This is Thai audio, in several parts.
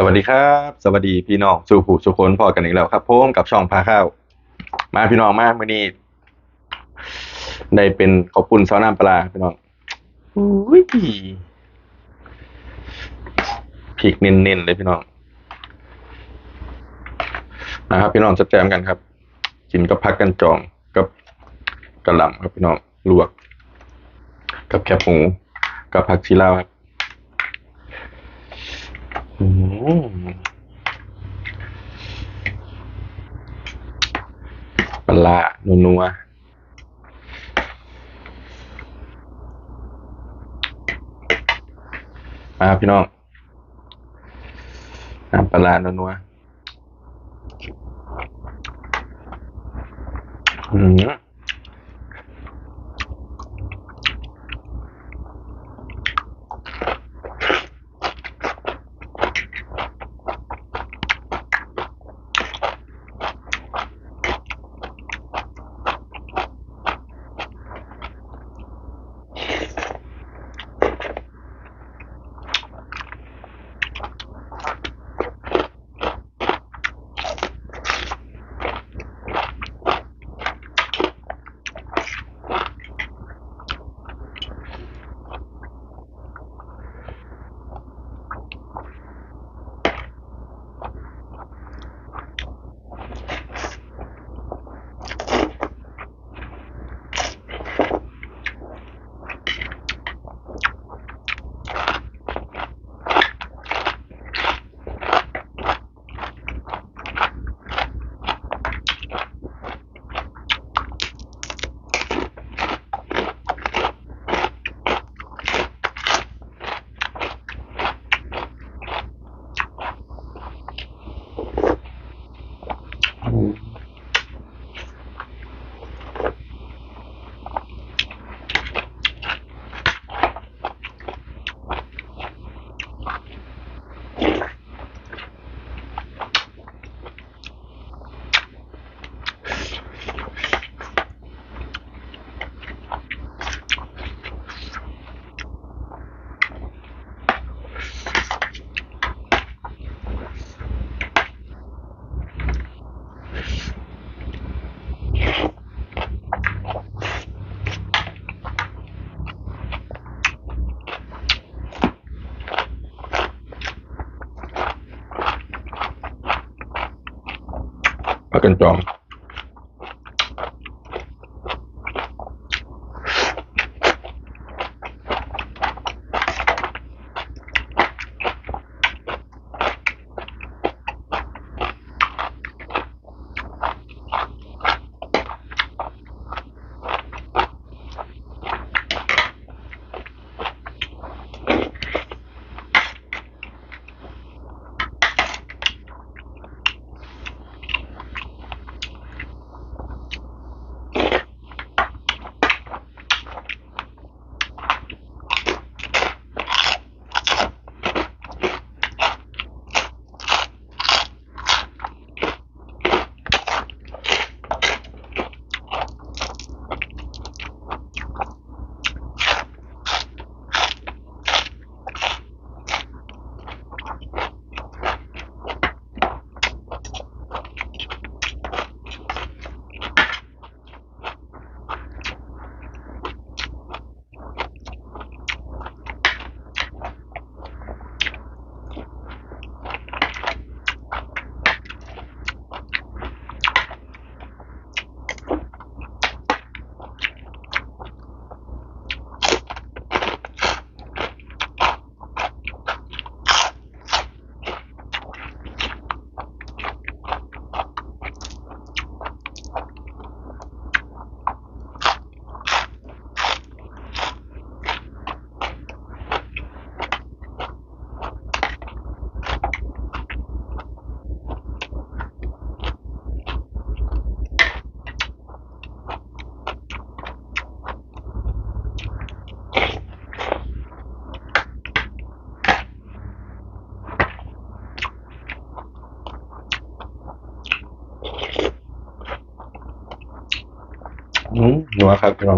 สวัสดีครับ สวัสดีพี่น้องสู่ผู้สุคนพอกันอีกแล้วครับพมกับช่องพาข้าว มาพี่น้องมาเมื่อนี้ได้เป็นขอบคุณซอสน้ำปลาพี่น้องอุ้ยพริกเน้นๆเลยพี่น้องนะครับพี่น้องจัดแจมกันครับกินกับผักกันจองกับกระหล่ำครับพี่น้องลวก กับแคบหมูกับผักชีลาวครับ อืมปลาร้านัวมาพี่น้องน้ำปลาร้านัวอืม ผัก กันจอ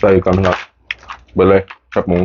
ใส่กันครับพี่น้องส่ก่อนพี่น้องเบิดเลยกับหมู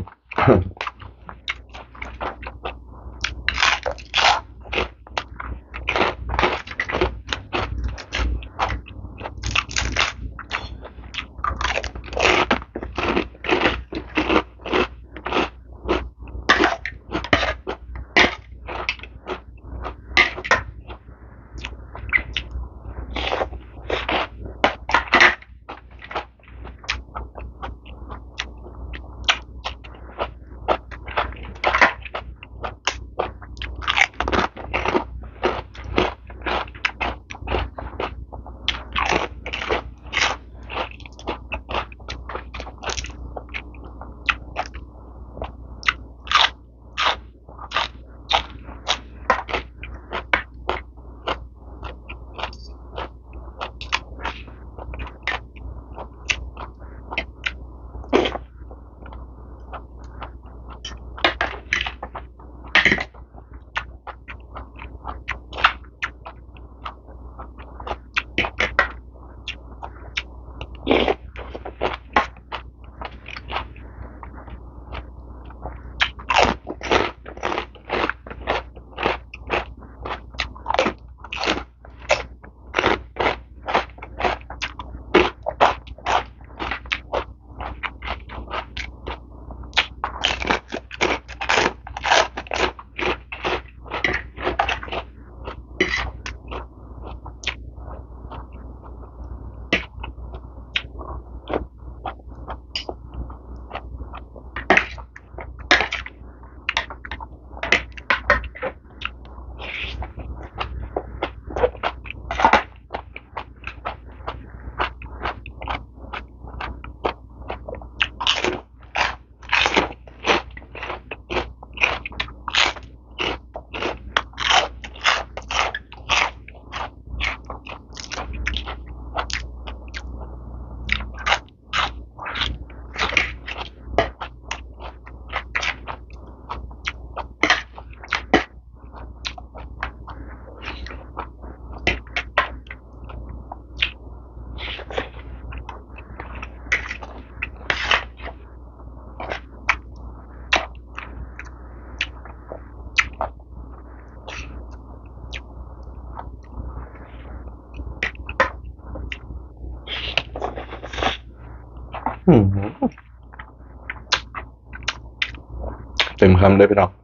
เต็มคำเลยพี่น้อง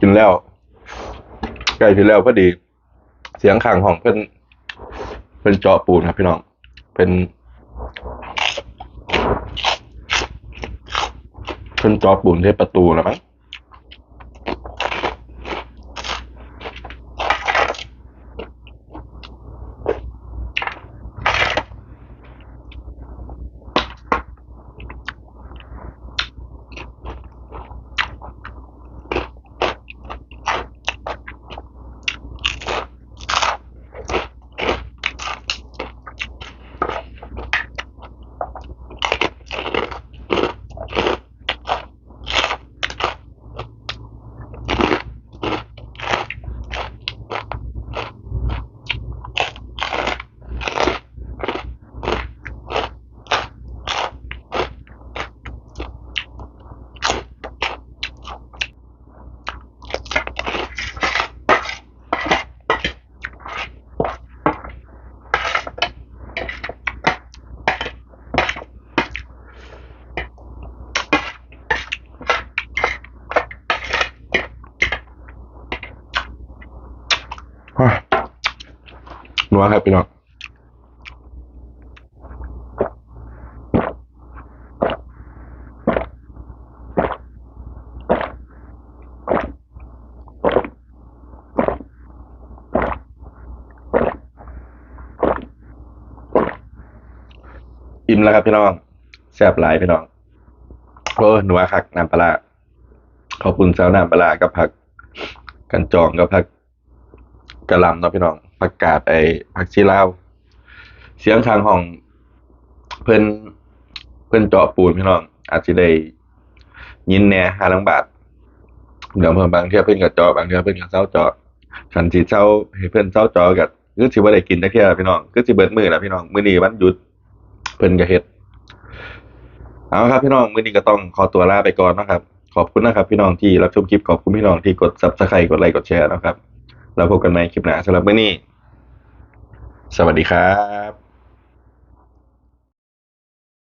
กินแล้วใกล้ถึงแล้วพอดี เสียงข้างห้องเพิ่นเพิ่นเจาะปูนครับพี่น้อง เป็นเพิ่นเจาะปูนที่ประตูแล้วมั้ง อะนัว ครับพี่น้องอิ่มแล้วครับพี่น้องแซ่บหลายพี่น้องโอ้หนัวคักน้ำปลาขอบคุณสาวน้ำปลากับผัก กันจองกับผักกระหลำเนาะพี่น้อง ผักกาดไอ้ผักชีลาว เสียงทางห้อง เพิ่นเพิ่นเจาะปูนพี่น้อง อาจจะได้ยินแหน่ห้าลังบาทเดี๋ยวเพิ่นบางเที่ยเพิ่นก็เจาะบางเที่ยเพิ่นก็เซาเจาะคันสิเซาให้เพิ่นเซาเจาะก็คือสิบ่ได้กินจักเที่ยพี่น้องคือสิเบิดมื้อแล้วพี่น้องมื้อนี้วันหยุดเพิ่นก็เฮ็ดเอาครับพี่น้องมื้อนี้ก็ต้องขอตัวลาไปก่อนนะครับ ขอบคุณนะครับพี่น้องที่รับชมคลิปขอบคุณพี่น้องที่กด Subscribe กดไลค์กดแชร์นะครับ แล้วพบกันใหม่คลิปหน้าสำหรับมื้อนี้ สวัสดีครับ